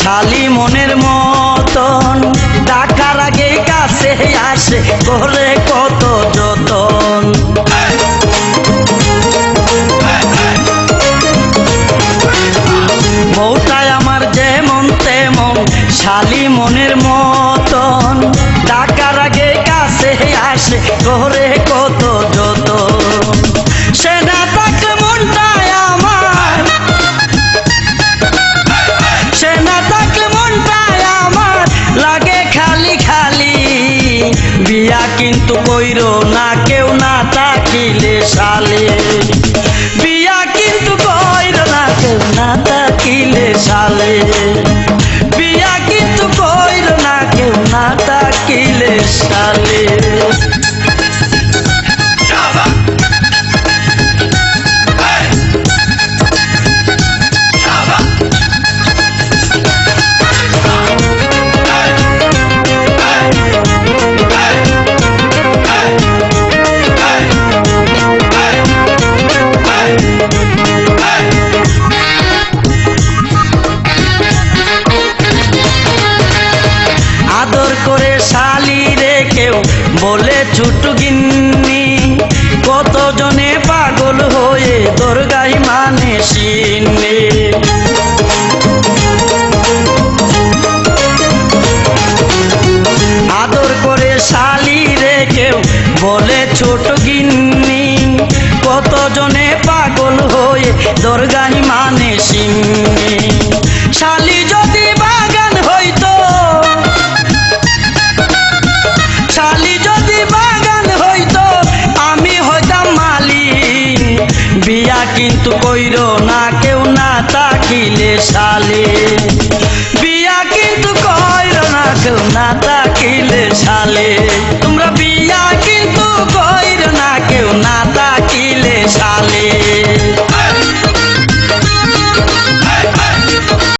শালি মনের মতন ডাকার আগে কাছে আসে করে কত যতন। বউটায় আমার যেমন তেমন, শালি মনের মতন ডাকার আগে কাছে আসে করে কত যতন। সে বিয়া কিন্তু কইর না, কেউ না থাকিলে সালে বিয়া কিন্তু কইর না, কেউ না থাকিলে সালে বিয়া কিন্তু কইর না, কেউ না থাকিলে শালে। বলে ছোট গিন্নি, কতজনে পাগল হয়ে দরগাই মানে সিন্নি? আদর করে শালি রে কেউ বলে ছোট গিন্নি, কতজনে পাগল হয়ে দরগাই মানে সিন্নি? কিন্তু কইর না, কেউ না তাকিলে সালে বিয়া কিন্তু কইর না, কেউ না তাকিলে শালে।